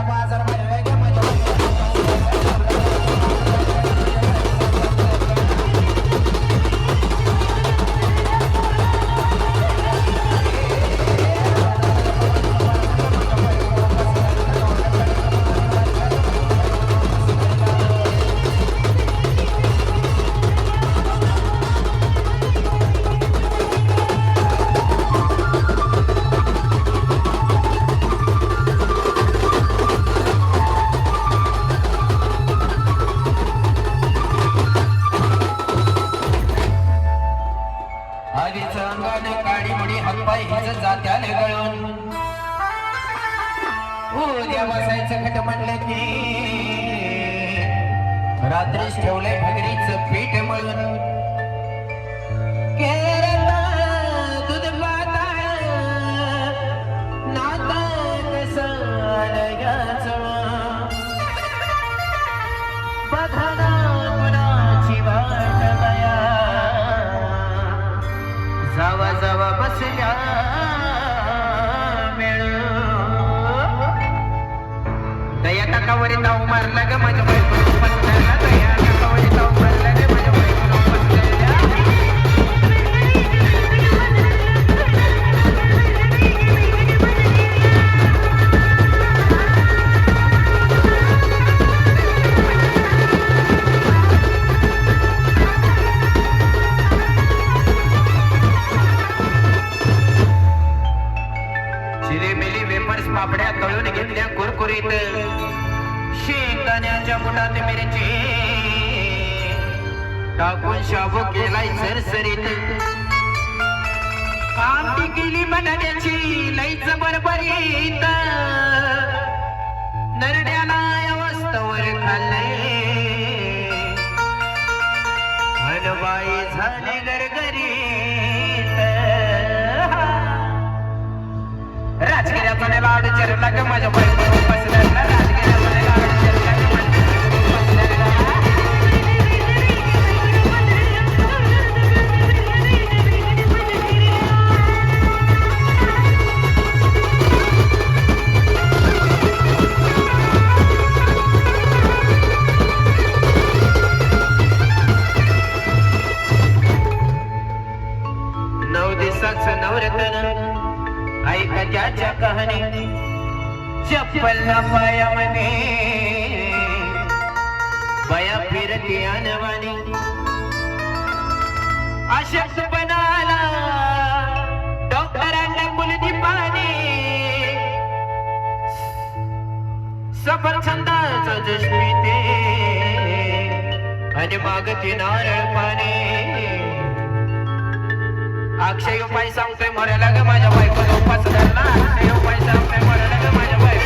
da paz era mais उद्या बसायचं खट म्हणलं की. रात्रीच ठेवलंय भगरीचं पीठ मळून केरला दूध पाताळ नाता कसं याचं कुणाची वाट दया जावा जावा बसल्या. दया टाकावर मारला ग माझ्या बायको मारला ग माझ्या बायको वेपर्स पापड्या तळून घेतल्या कुरकुरीत. शेंगण्याच्या मुठात मिरची. टाकून शाबू केलाय सरसरीत. आमटी केली बनाड्याची लईच बरबरीत. नरड्याला अवस्थावर खाल्लंय. हलवाई झाले गरगरीत राजगिऱ्याचा लाड आड ग माझ्या कहाणी चप्पल ना पायामध्ये बया फिरती अनवाणी अशक्त बनाला डॉक्टरांना मुलगी पाणी सफरचंदाचं जश पिते आणि मागती नारळ पाणी. अक्षय उपाय सांगतोय मरायला ग माझ्या बायकोला उपास धरला अक्षय उपाय सांगतोय मरायला ग माझ्या बायको